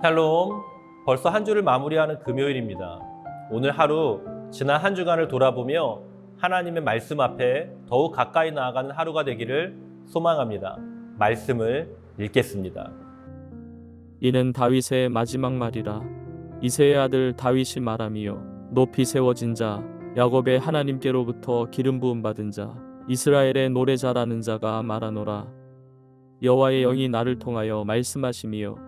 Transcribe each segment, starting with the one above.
샬롬, 벌써 한 주를 마무리하는 금요일입니다. 오늘 하루 지난 한 주간을 돌아보며 하나님의 말씀 앞에 더욱 가까이 나아가는 하루가 되기를 소망합니다. 말씀을 읽겠습니다. 이는 다윗의 마지막 말이라 이세의 아들 다윗이 말함이요 높이 세워진 자 야곱의 하나님께로부터 기름 부음 받은 자 이스라엘의 노래 잘하는 자가 말하노라 여호와의 영이 나를 통하여 말씀하심이요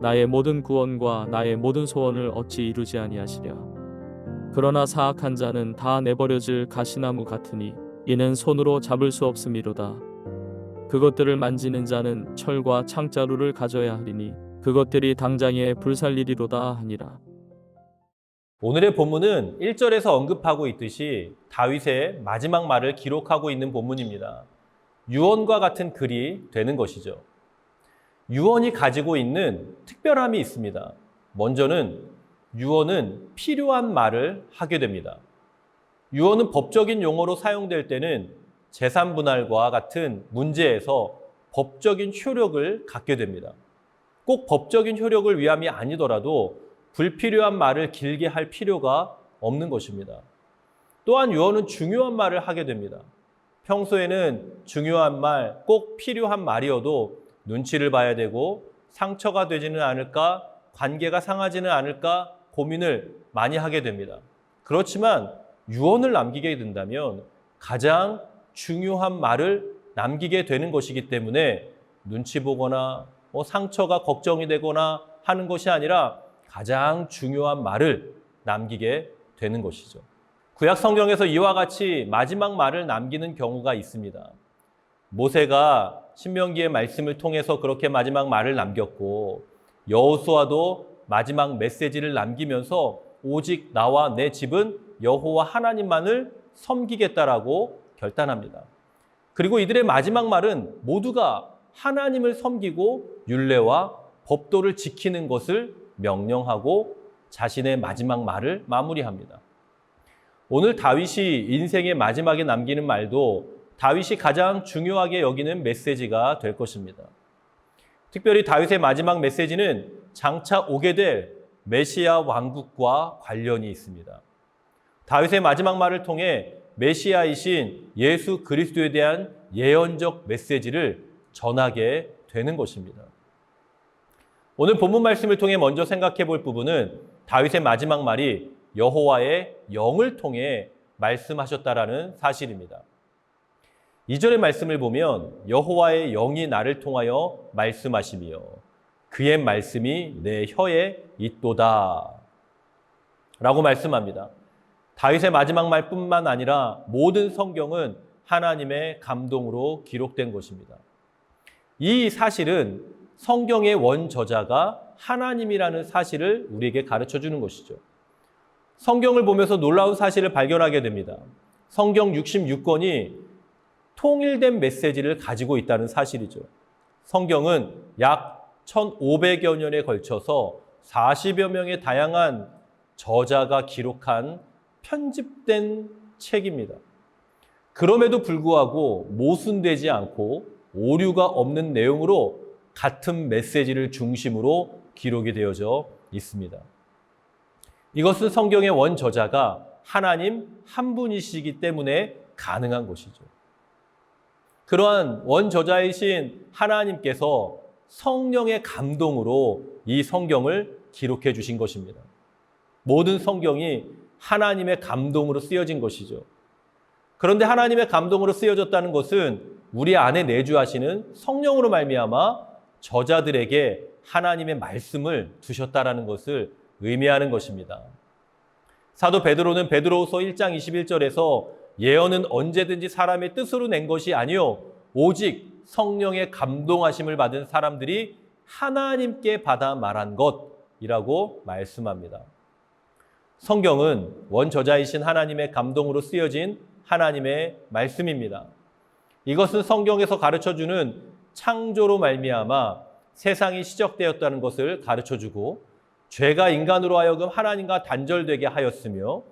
나의 모든 구원과 나의 모든 소원을 어찌 이루지 아니하시랴. 그러나 사악한 자는 다 내버려질 가시나무 같으니 이는 손으로 잡을 수 없음이로다. 그것들을 만지는 자는 철과 창자루를 가져야 하리니 그것들이 당장에 불살리리로다 하니라. 오늘의 본문은 1절에서 언급하고 있듯이 다윗의 마지막 말을 기록하고 있는 본문입니다. 유언과 같은 글이 되는 것이죠. 유언이 가지고 있는 특별함이 있습니다. 먼저는 유언은 필요한 말을 하게 됩니다. 유언은 법적인 용어로 사용될 때는 재산 분할과 같은 문제에서 법적인 효력을 갖게 됩니다. 꼭 법적인 효력을 위함이 아니더라도 불필요한 말을 길게 할 필요가 없는 것입니다. 또한 유언은 중요한 말을 하게 됩니다. 평소에는 중요한 말, 꼭 필요한 말이어도 눈치를 봐야 되고 상처가 되지는 않을까, 관계가 상하지는 않을까 고민을 많이 하게 됩니다. 그렇지만 유언을 남기게 된다면 가장 중요한 말을 남기게 되는 것이기 때문에 눈치 보거나 뭐 상처가 걱정이 되거나 하는 것이 아니라 가장 중요한 말을 남기게 되는 것이죠. 구약 성경에서 이와 같이 마지막 말을 남기는 경우가 있습니다. 모세가 신명기의 말씀을 통해서 그렇게 마지막 말을 남겼고 여호수아도 마지막 메시지를 남기면서 오직 나와 내 집은 여호와 하나님만을 섬기겠다라고 결단합니다. 그리고 이들의 마지막 말은 모두가 하나님을 섬기고 율례와 법도를 지키는 것을 명령하고 자신의 마지막 말을 마무리합니다. 오늘 다윗이 인생의 마지막에 남기는 말도 다윗이 가장 중요하게 여기는 메시지가 될 것입니다. 특별히 다윗의 마지막 메시지는 장차 오게 될 메시아 왕국과 관련이 있습니다. 다윗의 마지막 말을 통해 메시아이신 예수 그리스도에 대한 예언적 메시지를 전하게 되는 것입니다. 오늘 본문 말씀을 통해 먼저 생각해 볼 부분은 다윗의 마지막 말이 여호와의 영을 통해 말씀하셨다라는 사실입니다. 2절의 말씀을 보면 여호와의 영이 나를 통하여 말씀하시며 그의 말씀이 내 혀에 있도다 라고 말씀합니다. 다윗의 마지막 말뿐만 아니라 모든 성경은 하나님의 감동으로 기록된 것입니다. 이 사실은 성경의 원저자가 하나님이라는 사실을 우리에게 가르쳐 주는 것이죠. 성경을 보면서 놀라운 사실을 발견하게 됩니다. 성경 66권이 통일된 메시지를 가지고 있다는 사실이죠. 성경은 약 1500여 년에 걸쳐서 40여 명의 다양한 저자가 기록한 편집된 책입니다. 그럼에도 불구하고 모순되지 않고 오류가 없는 내용으로 같은 메시지를 중심으로 기록이 되어져 있습니다. 이것은 성경의 원저자가 하나님 한 분이시기 때문에 가능한 것이죠. 그러한 원저자이신 하나님께서 성령의 감동으로 이 성경을 기록해 주신 것입니다. 모든 성경이 하나님의 감동으로 쓰여진 것이죠. 그런데 하나님의 감동으로 쓰여졌다는 것은 우리 안에 내주하시는 성령으로 말미암아 저자들에게 하나님의 말씀을 두셨다라는 것을 의미하는 것입니다. 사도 베드로는 베드로후서 1장 21절에서 예언은 언제든지 사람의 뜻으로 낸 것이 아니요 오직 성령의 감동하심을 받은 사람들이 하나님께 받아 말한 것 이라고 말씀합니다. 성경은 원저자이신 하나님의 감동으로 쓰여진 하나님의 말씀입니다. 이것은 성경에서 가르쳐 주는 창조로 말미암아 세상이 시작되었다는 것을 가르쳐 주고 죄가 인간으로 하여금 하나님과 단절되게 하였으며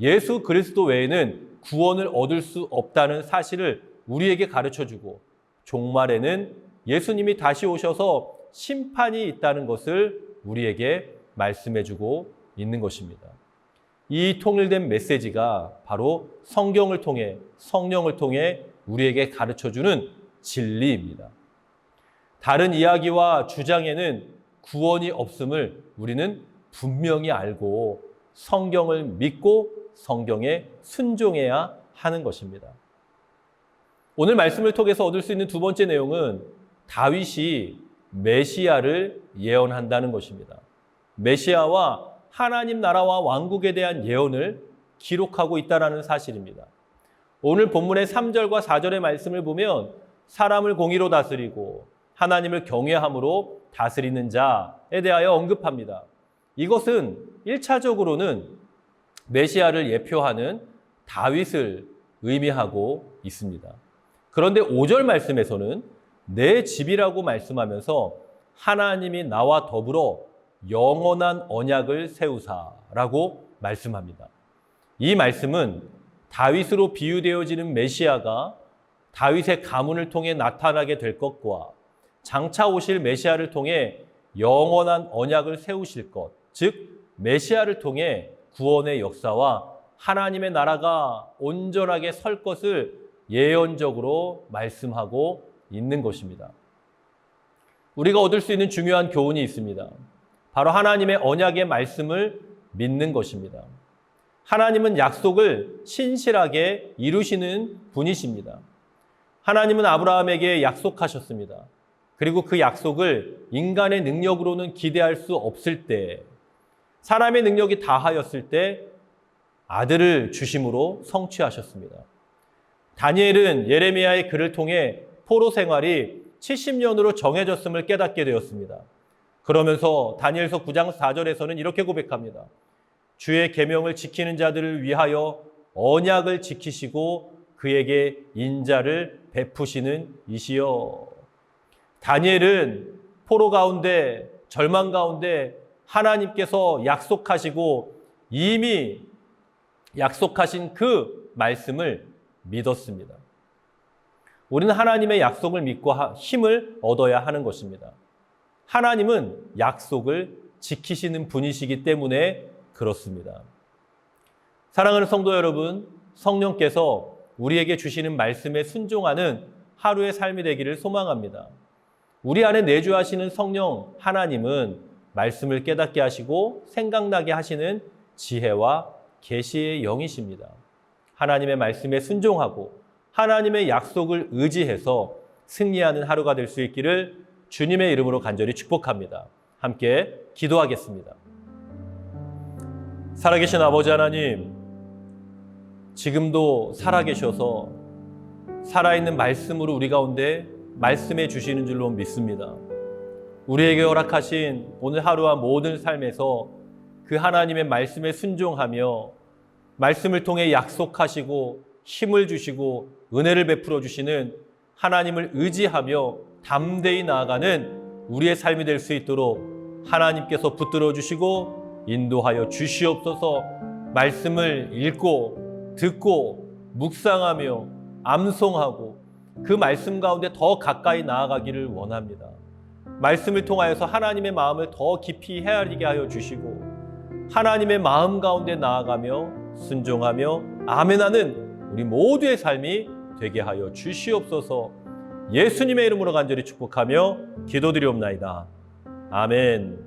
예수 그리스도 외에는 구원을 얻을 수 없다는 사실을 우리에게 가르쳐 주고 종말에는 예수님이 다시 오셔서 심판이 있다는 것을 우리에게 말씀해 주고 있는 것입니다. 이 통일된 메시지가 바로 성경을 통해 성령을 통해 우리에게 가르쳐 주는 진리입니다. 다른 이야기와 주장에는 구원이 없음을 우리는 분명히 알고 성경을 믿고 성경에 순종해야 하는 것입니다. 오늘 말씀을 통해서 얻을 수 있는 두 번째 내용은 다윗이 메시아를 예언한다는 것입니다. 메시아와 하나님 나라와 왕국에 대한 예언을 기록하고 있다는 사실입니다. 오늘 본문의 3절과 4절의 말씀을 보면 사람을 공의로 다스리고 하나님을 경외함으로 다스리는 자에 대하여 언급합니다. 이것은 1차적으로는 메시아를 예표하는 다윗을 의미하고 있습니다. 그런데 5절 말씀에서는 내 집이라고 말씀하면서 하나님이 나와 더불어 영원한 언약을 세우사라고 말씀합니다. 이 말씀은 다윗으로 비유되어지는 메시아가 다윗의 가문을 통해 나타나게 될 것과 장차 오실 메시아를 통해 영원한 언약을 세우실 것, 즉 메시아를 통해 구원의 역사와 하나님의 나라가 온전하게 설 것을 예언적으로 말씀하고 있는 것입니다. 우리가 얻을 수 있는 중요한 교훈이 있습니다. 바로 하나님의 언약의 말씀을 믿는 것입니다. 하나님은 약속을 신실하게 이루시는 분이십니다. 하나님은 아브라함에게 약속하셨습니다. 그리고 그 약속을 인간의 능력으로는 기대할 수 없을 때, 사람의 능력이 다하였을 때 아들을 주심으로 성취하셨습니다. 다니엘은 예레미야의 글을 통해 포로 생활이 70년으로 정해졌음을 깨닫게 되었습니다. 그러면서 다니엘서 9장 4절에서는 이렇게 고백합니다. 주의 계명을 지키는 자들을 위하여 언약을 지키시고 그에게 인자를 베푸시는 이시여. 다니엘은 포로 가운데 절망 가운데 하나님께서 약속하시고 이미 약속하신 그 말씀을 믿었습니다. 우리는 하나님의 약속을 믿고 힘을 얻어야 하는 것입니다. 하나님은 약속을 지키시는 분이시기 때문에 그렇습니다. 사랑하는 성도 여러분, 성령께서 우리에게 주시는 말씀에 순종하는 하루의 삶이 되기를 소망합니다. 우리 안에 내주하시는 성령 하나님은 말씀을 깨닫게 하시고 생각나게 하시는 지혜와 계시의 영이십니다. 하나님의 말씀에 순종하고 하나님의 약속을 의지해서 승리하는 하루가 될 수 있기를 주님의 이름으로 간절히 축복합니다. 함께 기도하겠습니다. 살아계신 아버지 하나님, 지금도 살아계셔서 살아있는 말씀으로 우리 가운데 말씀해 주시는 줄로 믿습니다. 우리에게 허락하신 오늘 하루와 모든 삶에서 그 하나님의 말씀에 순종하며 말씀을 통해 약속하시고 힘을 주시고 은혜를 베풀어 주시는 하나님을 의지하며 담대히 나아가는 우리의 삶이 될 수 있도록 하나님께서 붙들어 주시고 인도하여 주시옵소서 말씀을 읽고 듣고 묵상하며 암송하고 그 말씀 가운데 더 가까이 나아가기를 원합니다. 말씀을 통하여서 하나님의 마음을 더 깊이 헤아리게 하여 주시고 하나님의 마음 가운데 나아가며 순종하며 아멘하는 우리 모두의 삶이 되게 하여 주시옵소서 예수님의 이름으로 간절히 축복하며 기도드리옵나이다. 아멘.